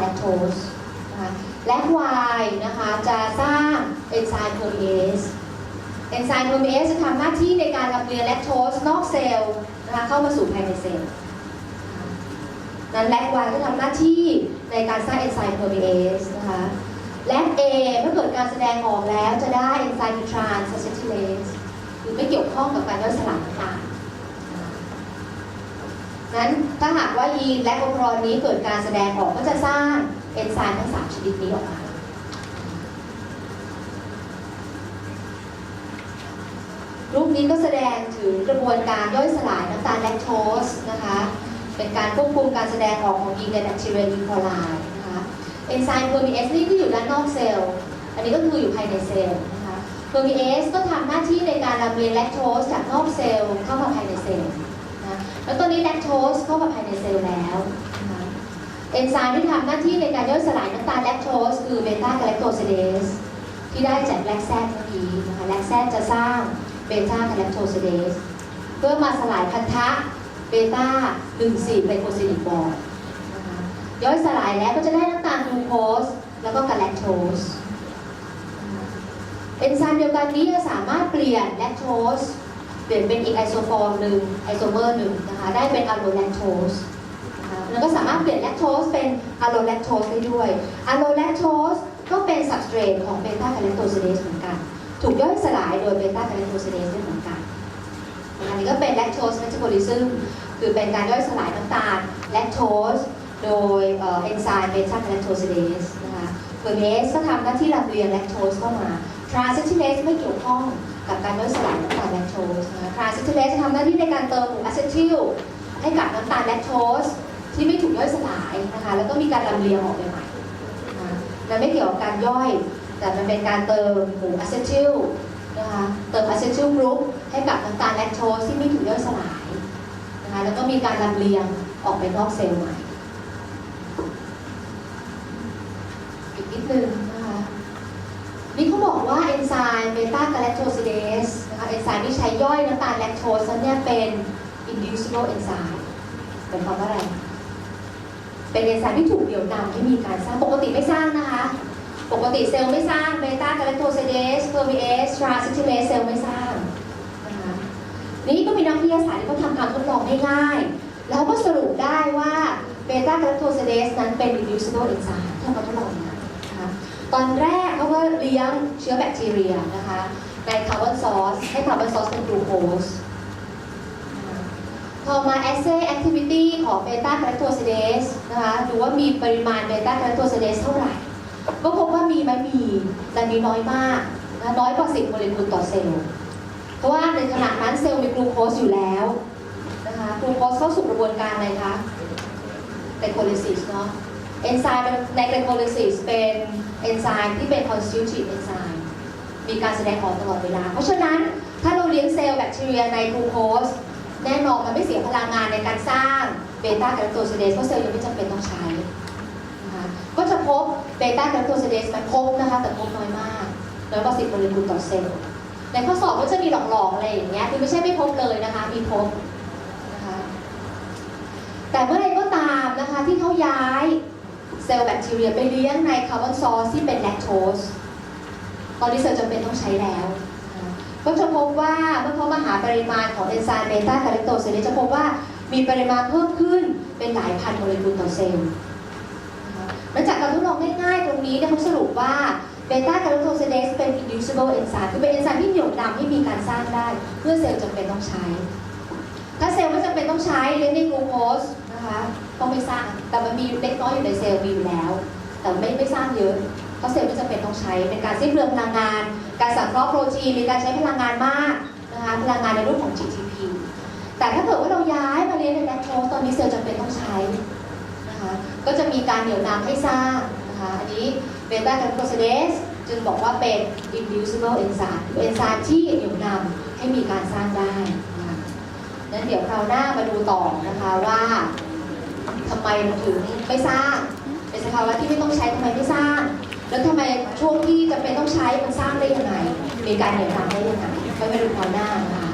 แลคโตสนะคะแลควน์นะคะจะสร้างเอนไซม์โพลีเอสเอนไซม์โพลีเอสจะทำหน้าที่ในการลำเลียงแลคโตสนอกเซลล์นะคะเข้ามาสู่ภายในเซลล์นั้นแลควน์ก็ทำหน้าที่ในการสร้างเอนไซม์โพลีเอสนะคะแลคเอเมื่อเกิดการแสดงออกแล้วจะได้เอนไซม์ทรานส์เซทิเลสคือไม่เกี่ยวข้องกับการย่อยสลายต่างๆ นั้นถ้าหากว่ายีนและโอปรอนนี้เกิดการแสดงออกก็จะสร้างเอนไซม์ทั้งสามชนิดนี้ออกมารูปนี้ก็แสดงถึงกระบวนการย่อยสลายน้ำตาลแลคโตสนะคะ เป็นการควบคุมการแสดงออกของยีนในแบคทีเรียอีโคไลนะคะเอนไซม์โพลีเอสนี่ก็อยู่ด้านนอกเซลล์ อันนี้ก็คืออยู่ภายในเซลล์นะคะโพลีเอสก็ทำหน้าที่ในการลำเลียงแลคโตสจากนอกเซลล์เข้ามาภายในเซลล์ แล้วตอนนี้แลคโตสเข้ามาภายในเซลล์แล้วนะคะเอนไซม์ที่ทำหน้าที่ในการย่อยสลายน้ำตาลแลคโตสคือเบต้าแกลคโตซิเดสที่ได้จากแลคแซดเมื่อกี้นะคะแลคแซดจะสร้างเบต้าแกลคโตซิเดสเพื่อมาสลายพันธะเบต้า1,4ไกลโคซิลิกบอร์ดนะคะย่อยสลายแล้วก็จะได้น้ำตาลกลูโคสแล้วก็กาแลคโตสเอนไซม์เดียวกันนี้จะสามารถเปลี่ยนแลคโตส เปลี่ยนเป็นอีกไอโซฟอร์มหนึ่งไอโซเมอร์หนึ่งนะคะได้เป็นอะโลแลคโตสนะคะแล้วก็สามารถเปลี่ยนแลคโตสเป็นอะโลแลคโตสได้ด้วยอะโลแลคโตสก็เป็นสับสเตรทของเบต้าแกลคโตซิเดสเหมือนกัน ถูกย่อยสลายโดยเบต้าแกลคโตซิเดสด้วยเหมือนกันอันนี้ก็เป็นแลคโตสเมตาบอลิซึมคือเป็นการย่อยสลายน้ำตาลแลคโตสโดยเอนไซม์เบต้าแกลคโตซิเดสนะคะเฟอร์เนสก็ทำหน้าที่ลำเลียงแลคโตสเข้ามาทรานซิทิเลสไม่เกี่ยวข้อง กับการย่อยสลายน้ำตาลแลคโตสนะคะทรานซิทิเลสจะทำหน้าที่ในการเติมหมู่อะเซทิลให้กับน้ำตาลแลคโตสที่ไม่ถูกย่อยสลายนะคะแล้วก็มีการลำเลียงออกไปใหม่นะคะและไม่เกี่ยวกับการย่อย แต่มันเป็นการเติมหมู่อะเซทิลนะคะเติมอะเซทิลกรุ๊ปให้กับน้ำตาลแลคโตสที่ไม่ถูกย่อยสลายนะคะแล้วก็มีการลำเลียงออกไปนอกเซลล์ใหม่อีกนิดนึง นี่เขาบอกว่าเอนไซม์เบต้ากาแลคโตซิเดสนะคะเอนไซม์ที่ใช้ย่อยน้ำตาลแลคโตสนั้นเนี่ยเป็น inducible enzyme เป็นความว่าอะไร เป็นเอนไซม์ที่ถูกเหนี่ยวนำให้มีการสร้างปกติไม่สร้างนะคะ ปกติเซลล์ไม่สร้างเบต้ากาแลคโตซิเดสเพอร์มิเอสทราซิทิเลสเซลล์ไม่สร้างนะคะนี่ก็มีนักวิทยาศาสตร์ที่เขาทำการทดลองง่ายๆแล้วก็สรุปได้ว่าเบต้ากาแลคโตซิเดสนั้นเป็น inducible enzyme ที่เขาทดลองนะ ตอนแรกเขาก็เลี้ยงเชื้อแบคทีเรียนะคะในคาร์บอนซอสให้คาร์บอนซอสเป็นกลูโคสพอมาแอสเซ y activity ของเบต้า a า a โ o ซิเดสนะคะดูว่ามีปริมาณเบต้า a า a โ o ซิเดสเท่าไหร่ ก็พบว่ามีไหมมีแต่มีน้อยมากนะน้อยกว่า10โมเลกุลต่อเซลล์เพราะว่าในขณะนั้นเซลล์มีกลูโคสอยู่แล้วนะคะกลูโคสเข้าสู่กระบวนการอะไรคะไกลโคลิซิสเนาะเอนไซม์ในไกลโคลิซิสเป็น อนไซม์ที่เป็น constitutive enzyme มีการแสดงออกตลอดเวลา เพราะฉะนั้นถ้าเราเลี้ยงเซลล์แบคทีเรียในกลูโคสแน่นอนมันไม่เสียพลังงานในการสร้างเบต้ากลคโตซิเดสเพราะเซลล์ยังไม่จำเป็นต้องใช้นะคะก็จะพบเบต้ากลคโตซิเดสมันพบนะคะแต่พบน้อยมากน้อยกว่า10โมเลกุลต่อเซลล์ในข้อสอบก็จะมีหลอกๆอะไรอย่างเงี้ยคือไม่ใช่ไม่พบเลยนะคะมีพบนะคะแต่เมื่อไรก็ตามนะคะที่เขาย้าย เซลล์แบคทีเรียไปเลี้ยงในคาร์บอนซอสที่เป็นแลคโตสตอนนี้เซลล์จำเป็นต้องใช้แล้ว ก็จะพบว่าเมื่อเขามาหาปริมาณของเอนไซม์เบต้าคาร์โตเซเลจะพบว่ามีปริมาณเพิ่มขึ้นเป็นหลายพันโมเลกุลต่อเซลล์นะคะและจากการทดลองง่ายๆ ตรงนี้เนี่ยเขาสรุปว่าเบต้าคาร์โตเซเลสเป็น inducible enzyme คือเป็นเอนไซม์ที่เหนี่ยวนำให้มีการสร้างได้เมื่อเซลล์จำเป็นต้องใช้ ถ้าเซลล์ไม่จำเป็นต้องใช้เลี้ยงในกลูโคส นะคะก็ไม่สร้าง แต่มันมีเล็กน้อยอยู่ในเซลล์มีอยู่แล้ว แต่ไม่ไม่สร้างเยอะ เพราะเซลล์ไม่จำเป็นต้องใช้ เป็นการสิ้นเปลืองพลังงาน การสังเคราะห์โปรตีนมีการใช้พลังงานมากนะคะ พลังงานในรูปของ GTP แต่ถ้าเกิดว่าเราย้ายมาเลี้ยงในแลคโตสตอนนี้เซลล์จำเป็นต้องใช้นะคะ ก็จะมีการเหนี่ยวนำให้สร้างนะคะอันนี้เบต้าแกลโคซิเดสจึงบอกว่าเป็น inducible enzyme คือเอนไซม์ที่เหนี่ยวนำให้มีการสร้างได้นะะนั้นเดี๋ยวคราวหน้ามาดูต่อนะคะว่า ทำไมถึงไม่สร้างในสภาวะที่ไม่ต้องใช้ทำไมไม่สร้าง แล้วทำไมช่วงที่จะเป็นต้องใช้มันสร้างได้ยังไง มีการเหนี่ยวรั้งได้ยังไงไม่เป็นความหน้านะคะ